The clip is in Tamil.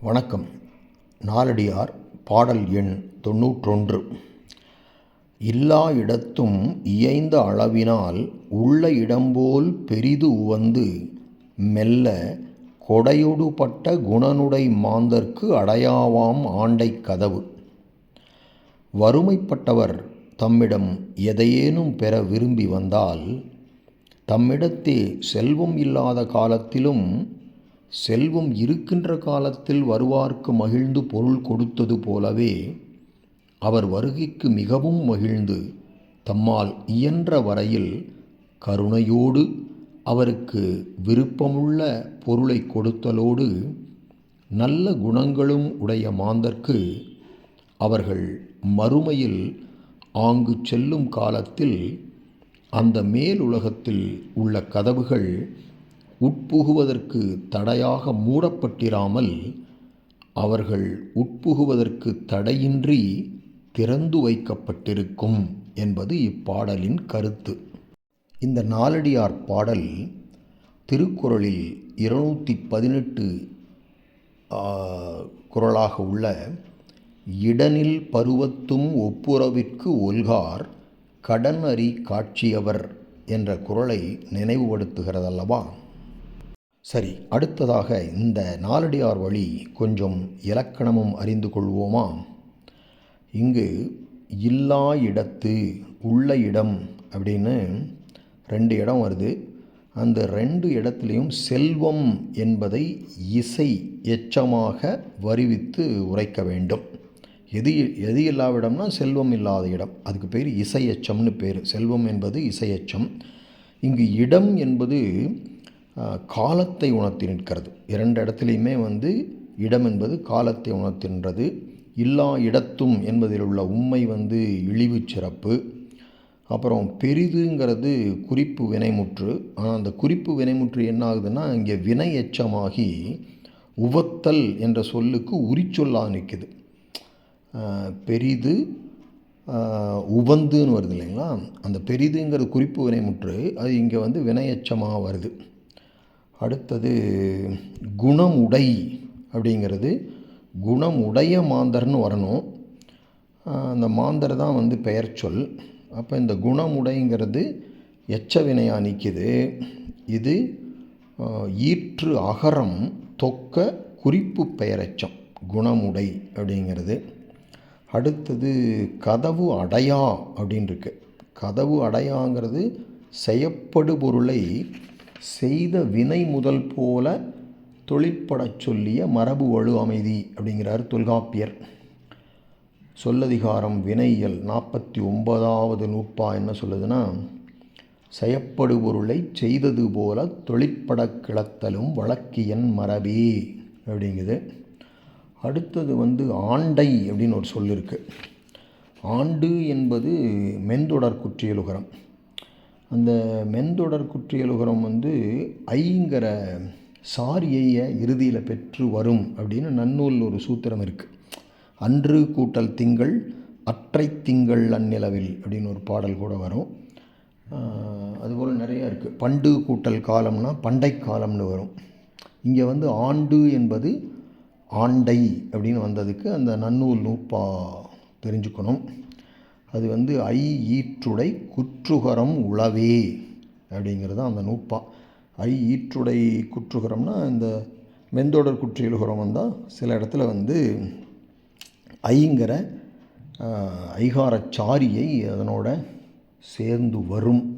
வணக்கம். நாலடியார் பாடல் எண் தொண்ணூற்றொன்று இல்லா இடத்தும் இயைந்த அளவினால் உள்ள இடம்போல் பெரிது உவந்து மெல்ல கொடையொடுபட்ட குணனுடை மாந்தர்க்கு அடையாவாம் ஆண்டைக் கதவு. வறுமைப்பட்டவர் தம்மிடம் எதையேனும் பெற விரும்பி வந்தால் தம்மிடத்தே செல்வம் இல்லாத காலத்திலும் செல்வம் இருக்கின்ற காலத்தில் வருவார்க்கு மகிழ்ந்து பொருள் கொடுத்தது போலவே அவர் வருகைக்கு மிகவும் மகிழ்ந்து தம்மால் இயன்ற வரையில் கருணையோடு அவருக்கு விருப்பமுள்ள பொருளை கொடுத்தலோடு நல்ல குணங்களும் உடைய மாந்தர்க்கு அவர்கள் மறுமையில் ஆங்கு செல்லும் காலத்தில் அந்த மேலுலகத்தில் உள்ள கதவுகள் உட்புகுவதற்கு தடையாக மூடப்பட்டிராமல் அவர்கள் உட்புகுவதற்கு தடையின்றி திறந்து வைக்கப்பட்டிருக்கும் என்பது இப்பாடலின் கருத்து. இந்த நாலடியார் பாடல் திருக்குறளில் இருநூற்றி பதினெட்டு குரலாக உள்ள இடனில் பருவத்தும் ஒப்புரவிற்கு ஒல்கார் கடன் அறி காட்சியவர் என்ற குரலை நினைவுபடுத்துகிறதல்லவா? சரி அடுத்ததாக இந்த நாலடியார் வழி கொஞ்சம் இலக்கணமும் அறிந்து கொள்வோமா? இங்கு இல்லா இடத்து உள்ள இடம் அப்படின்னு ரெண்டு இடம் வருது. அந்த ரெண்டு இடத்துலையும் செல்வம் என்பதை இசை எச்சமாக வருவித்து உரைக்க வேண்டும். எது எது இல்லாத இடம்னா செல்வம் இல்லாத இடம். அதுக்கு பேர் இசையச்சம்னு பேர். செல்வம் என்பது இசையச்சம் இங்கு இடம் என்பது காலத்தை உணர்த்தி நிற்கிறது. இரண்டு இடத்துலையுமே வந்து இடம் என்பது காலத்தை உணர்த்தின்றது இல்லா இடத்தும் என்பதில் உள்ள உண்மை வந்து இழிவு சிறப்பு. அப்புறம் பெரிதுங்கிறது குறிப்பு வினைமுற்று. ஆனால் அந்த குறிப்பு வினைமுற்று என்ன ஆகுதுன்னா இங்கே வினை எச்சமாகி உவத்தல் என்ற சொல்லுக்கு உரிச்சொல்லாக நிற்குது. பெரிது உவந்துன்னு வருது இல்லைங்களா? அந்த பெரிதுங்கிறது குறிப்பு வினைமுற்று அது இங்கே வந்து வினையச்சமாக வருது. அடுத்தது குணமுடை அப்படிங்கிறது. குணமுடைய மாந்தர்னு வரணும். அந்த மாந்தர் தான் வந்து பெயர் சொல். அப்போ இந்த குணமுடைங்கிறது எச்ச வினையாக நிற்கிது இது ஈற்று அகரம் தொக்க குறிப்பு பெயரெச்சம். குணமுடை அப்படிங்கிறது. அடுத்தது கதவு அடையா அப்படின்னு இருக்கு கதவு அடையாங்கிறது செய்யப்படு பொருளை செய்த வினை முதல் போல தொழிற்படச் சொல்லிய மரபு வலு அமைதி அப்படிங்கிறார் தொல்காப்பியர். சொல்லதிகாரம் வினையல் நாற்பத்தி ஒன்பதாவது நூற்பா என்ன சொல்லுதுன்னா செயப்படு பொருளை செய்தது போல தொழிற்பட கிளத்தலும் வழக்கியன் மரபே அப்படிங்குது. அடுத்தது வந்து ஆண்டை அப்படின்னு ஒரு சொல் இருக்குது ஆண்டு என்பது மென்தொடர் குற்றியலுகரம். அந்த மென்தொடர் குற்றியலுகரம் வந்து ஐங்கிற சாரியைய இறுதியில் பெற்று வரும் அப்படின்னு நன்னூல் ஒரு சூத்திரம் இருக்குது அன்று கூட்டல் திங்கள் அற்றை திங்கள் அந்நிலவில் அப்படின்னு ஒரு பாடல் கூட வரும். அதுபோல் நிறைய இருக்குது பண்டு கூட்டல் காலம்னா பண்டை காலம்னு வரும். இங்கே வந்து ஆண்டு என்பது ஆண்டை அப்படின்னு வந்ததுக்கு அந்த நன்னூல் நூப்பா தெரிஞ்சுக்கணும். அது வந்து ஐ ஈற்றுடை குற்றுகரம் உளவே அப்படிங்கிறது அந்த நூப்பா ஐ ஈற்றுடை குற்றுகரம்னா இந்த மெந்தொடர் குற்றியலுகரம் வந்தால் சில இடத்துல வந்து ஐங்கிற ஐகார சாரியை அதனோட சேர்ந்து வரும்.